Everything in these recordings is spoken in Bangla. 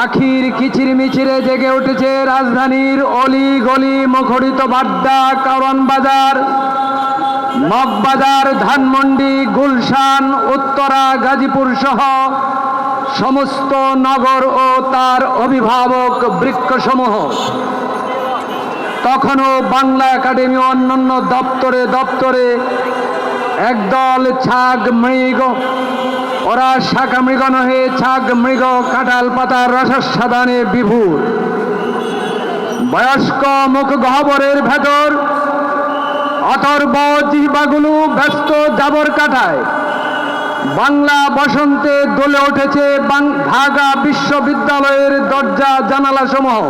পাখির কিচির মিচিরে জেগে উঠেছে রাজধানীর অলি গলি মুখরিত বাড্ডা, কারণ বাজার মগবাজার ধানমন্ডি, গুলশান, উত্তরা, গাজীপুর সহ সমস্ত নগর ও তার অভিভাবক বৃক্ষসমূহ। তখনও বাংলা একাডেমি অন্যান্য দপ্তরে দপ্তরে একদল ছাগ মৃগ ওরা শাখা মৃগ নহে, ছাগ মৃগ, কাঁঠাল পাতার রসস্বাদানে বিভুর। বয়স্ক মুখ গহ্বরের ভেতর অথর্ব জিহ্বাগুলো ব্যস্ত জাবর কাটায় বাংলা বসন্তে দোলে উঠেছে ঢাকা বিশ্ববিদ্যালয়ের দরজা জানালা সমূহ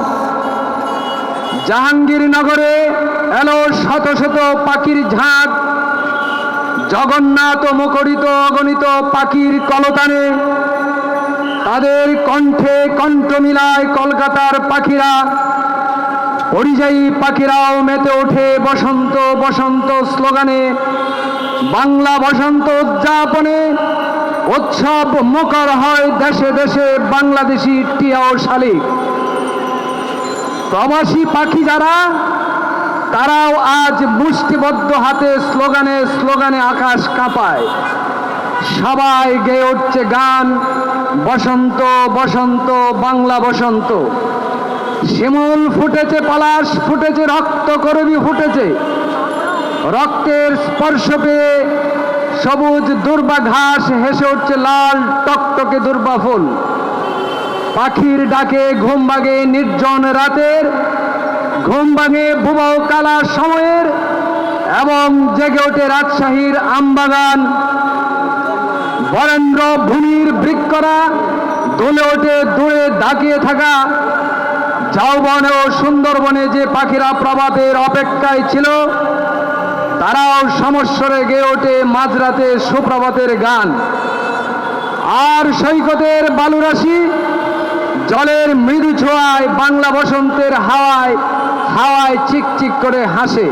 জাহাঙ্গীরনগরে এলো শত শত পাখির ঝাঁক জগন্নাথ মুখরিত অগণিত পাখির কলতানে। তাদের কণ্ঠে কণ্ঠ মিলায় কলকাতার পাখিরা। পরিযায়ী পাখিরাও মেতে ওঠে বসন্ত বসন্ত স্লোগানে। বাংলা বসন্ত উদযাপনে। উৎসব মুখর হয় দেশে দেশে বাংলাদেশি টিয়া ও শালিক। প্রবাসী পাখি যারা তারাও আজ মুষ্টিবদ্ধ হাতে স্লোগানে স্লোগানে আকাশ কাঁপায়। সবাই গেয়ে উঠছে গান, বসন্ত বসন্ত, বাংলা বসন্ত। শিমুল ফুটেছে পলাশ, ফুটেছে রক্ত করবি ফুটেছে। রক্তের স্পর্শ পেয়ে সবুজ দুর্বা ঘাস হেসে উঠছে লাল টকটকে দুর্বা ফুল। পাখির ডাকে ঘুম ভাঙে নির্জন রাতের ঘুম ভাঙে বুবাও কালা সময়ের এবং জেগে ওঠে রাজশাহীর আমবাগান। বরেন্দ্র ভূমির বৃক্ষরা দোলে ওঠে দূরে দাঁড়িয়ে থাকা। ঝাউবনে ও সুন্দরবনে যে পাখিরা প্রভাতের অপেক্ষায় ছিল, তারাও সমস্বরে গেয়ে ওঠে মাঝরাতে সুপ্রভাতের গান। আর সৈকতের বালুরাশি জলের মৃদু ছোঁয়ায় বাংলা বসন্তের হাওয়ায় হাওয়ায় চিকচিক করে হাসে।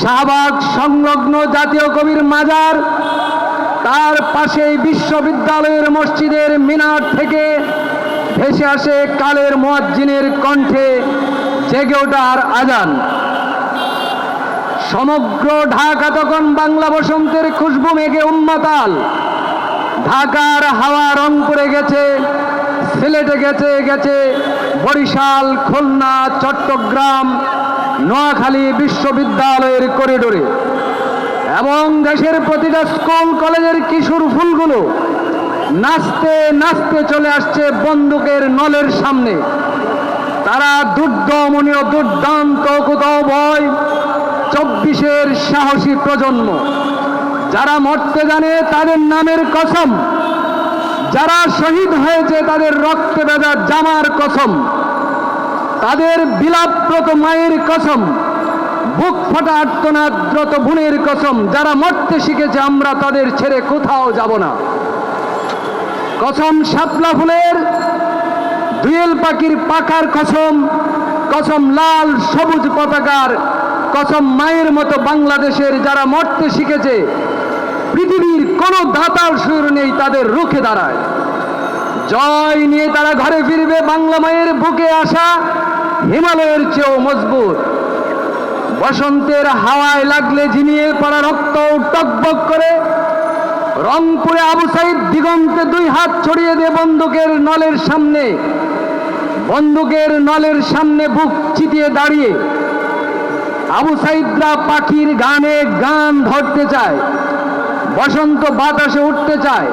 শাহবাগ সংলগ্ন জাতীয় কবির মাজার, তার পাশেই বিশ্ববিদ্যালয়ের মসজিদের মিনার থেকে ভেসে আসে কালের মোয়াজ্জিনের কণ্ঠে জেগে ওঠার আজান। সমগ্র ঢাকা তখন বাংলা বসন্তের খুশবু মেঘে উন্মাতাল। ঢাকার হাওয়া রংপুরে গেছে সিলেটে গেছে গেছে বরিশাল, খুলনা, চট্টগ্রাম, নোয়াখালী বিশ্ববিদ্যালয়ের করিডোরে। এবং দেশের প্রতিটা স্কুল, কলেজের কিশোর ফুলগুলো নাচতে নাচতে চলে আসছে বন্দুকের নলের সামনে। তারা দুর্দমনীয় দুর্দান্ত কোথাও ভয়, চব্বিশের সাহসী প্রজন্ম। যারা মরতে জানে তাদের নামের কসম। যারা শহীদ হয়েছে তাদের রক্তে ভেজা জামার কসম, তাদের বিলাপ্রত মায়ের কসম, বুক ফাটা আর্তনাদ্রত বোনের কসম, যারা মরতে শিখেছে আমরা তাদের ছেড়ে কোথাও যাব না। কসম শাপলা ফুলের, দুয়েল পাখির পাকার কসম কসম লাল সবুজ পতাকার, কসম মায়ের মতো বাংলাদেশের যারা মরতে শিখেছে পৃথিবীর কোনো দাতার সুর নেই তাদের রুখে দাঁড়ায়। জয় নিয়ে তারা ঘরে ফিরবে, বাংলা মায়ের বুকে আসা, হিমালয়ের চেয়েও মজবুত। বসন্তের হাওয়ায় লাগলে ঝিমিয়ে পড়া রক্ত টকবক করে। রংপুরে আবু সাইদ দিগন্তে দুই হাত ছড়িয়ে দিয়ে বন্দুকের নলের সামনে, বন্দুকের নলের সামনে বুক চিতিয়ে দাঁড়িয়ে। আবু সাইদরা পাখির গানে গান ধরতে চায়। বসন্ত বাতাসে উঠতে চায়।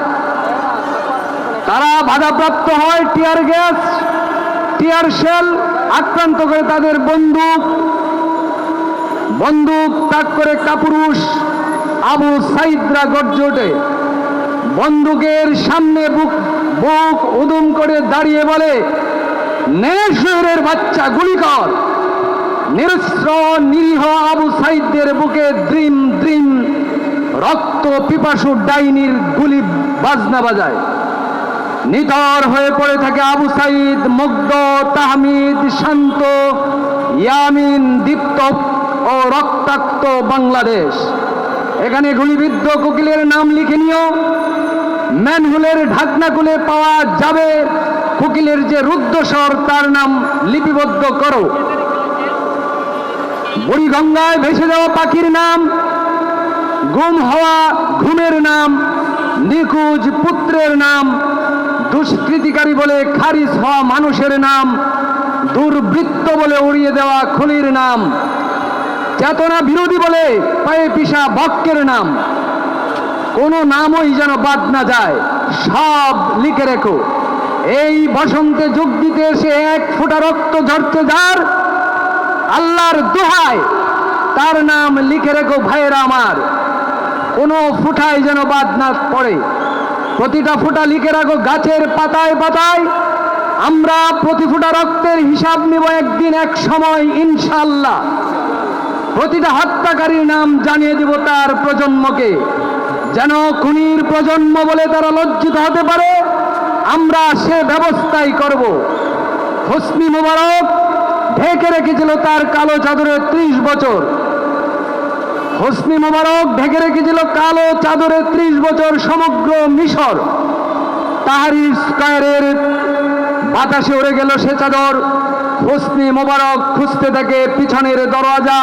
তারা বাধাপ্রাপ্ত হয় টিয়ার গ্যাস, টিয়ার শেল আক্রান্ত করে তাদের বন্দুক। বন্দুক তাক করে কাপুরুষ আবু সাইদরা গর্জে ওঠে। বন্দুকের সামনে বুক বুক উদুম করে দাঁড়িয়ে বলে নেশরের বাচ্চা, গুলি কর। নিরস্ত্র, নিরীহ আবু সাইদদের বুকে দ্রিম দ্রিম রক্ত পিপাসু ডাইনির গুলি বাজনা বাজায়। নিথর হয়ে পড়ে থাকে আবু সাইদ, মুগ্ধ, তাহমিদ, শান্ত, ইয়ামিন, দীপ্ত ও রক্তাক্ত বাংলাদেশ। এখানে গুলিবিদ্ধ কোকিলের নাম লিখে নিও। ম্যানহুলের ঢাকনা খুলে পাওয়া যাবে কোকিলের যে রুদ্রস্বর তার নাম লিপিবদ্ধ করো। বুড়িগঙ্গায় ভেসে যাওয়া পাখির নাম গুম হওয়া ঘুমের নাম, নিখোঁজ পুত্রের নাম, দুষ্কৃতিকারী বলে খারিজ হওয়া মানুষের নাম, দুর্বৃত্ত বলে উড়িয়ে দেওয়া খুনির নাম, চেতনা বিরোধী বলে পায়ে পিসা বক্কের নাম। কোনো নামই যেন বাদ না যায়, সব লিখে রেখো। এই বসন্তে যোগ দিতে এসে এক ফোঁটা রক্ত ঝরতে যার আল্লাহর দোহায়, তার নাম লিখে রেখো ভাইয়েরা আমার। কোনো ফুটায় যেন বাদ না পড়ে। প্রতিটা ফুটা লিখে রাখো গাছের পাতায় পাতায়। আমরা প্রতি ফুটা রক্তের হিসাব নিব একদিন এক সময় ইনশাল্লাহ প্রতিটা হত্যাকারীর নাম জানিয়ে দিব তার প্রজন্মকে। যেন খুনির প্রজন্ম বলে তারা লজ্জিত হতে পারে, আমরা সে ব্যবস্থাই করব। হোসনি মোবারক, ঢেকে রেখেছিল তার কালো চাদরের ত্রিশ বছর। হোসনি মোবারক ঢেকে রেখেছিল কালো চাদরে ত্রিশ বছর সমগ্র মিশর। তাহারি স্কয়ারের বাতাসে উড়ে গেল সে চাদর। হোসনি মোবারক খুঁজতে থাকে পিছনের দরওয়াজা।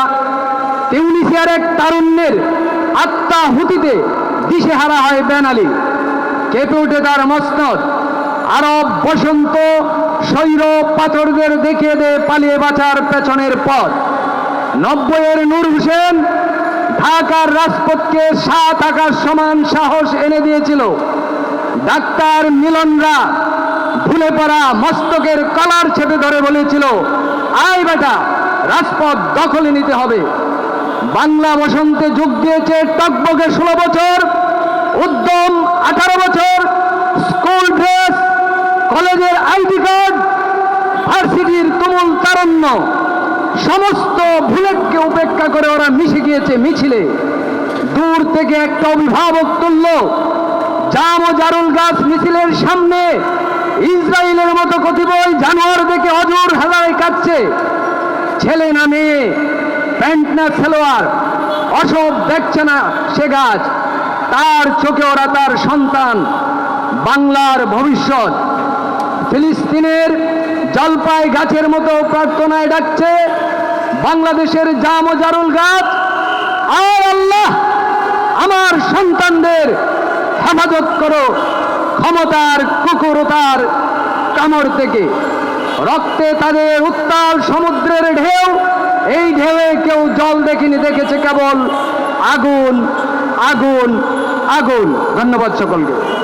তিউনিসিয়ার এক তারুণ্যের আত্মা হুতিতে দিশেহারা হয় বেনালি কেঁপে উঠে তার মসনদ। আরব বসন্ত শৈর পাথরদের দেখিয়ে দে পালিয়ে বাঁচার পেছনের পথ। নব্বইয়ের নূর হোসেন ঢাকার রাজপথকে সাত আকাশ সমান সাহস এনে দিয়েছিল। ডাক্তার মিলনরা ভুলে পড়া মস্তকের কলার ছেপে ধরে বলেছিল, আয় বেটা, রাজপথ দখলে নিতে হবে। বাংলা বসন্তে যোগ দিয়েছে টকবকে ষোলো বছর, উদ্যম আঠারো বছর, স্কুল ড্রেস, কলেজের আইডি কার্ড, ভার্সিটির তুমুল তারণ্য। সমস্ত ভুলেটকে উপেক্ষা করে ওরা মিশে গিয়েছে মিছিলে। দূর থেকে একটা অভিভাবক তুলল, জাম ও জারুল গাছ মিছিলের সামনে। ইসরায়েলের মতো কতিপয় জানোয়ার দেখে অজর হাজারে কাটছে ছেলে না মেয়ে, প্যান্ট না খেলোয়াড় অসব দেখছে না সে গাছ। তার চোখে ওরা তার সন্তান, বাংলার ভবিষ্যৎ। ফিলিস্তিনের জলপাই গাছের মতো প্রার্থনায় ডাকছে বাংলাদেশের জাম ও জারুল গাছ। আর আল্লাহ, আমার সন্তানদের হেফাজত করো ক্ষমতার কুকুরতার কামড় থেকে। রক্তে তাদের উত্তাল সমুদ্রের ঢেউ, এই ঢেউয়ে কেউ জল দেখেনি, দেখেছে কেবল আগুন আগুন আগুন। ধন্যবাদ সকলকে।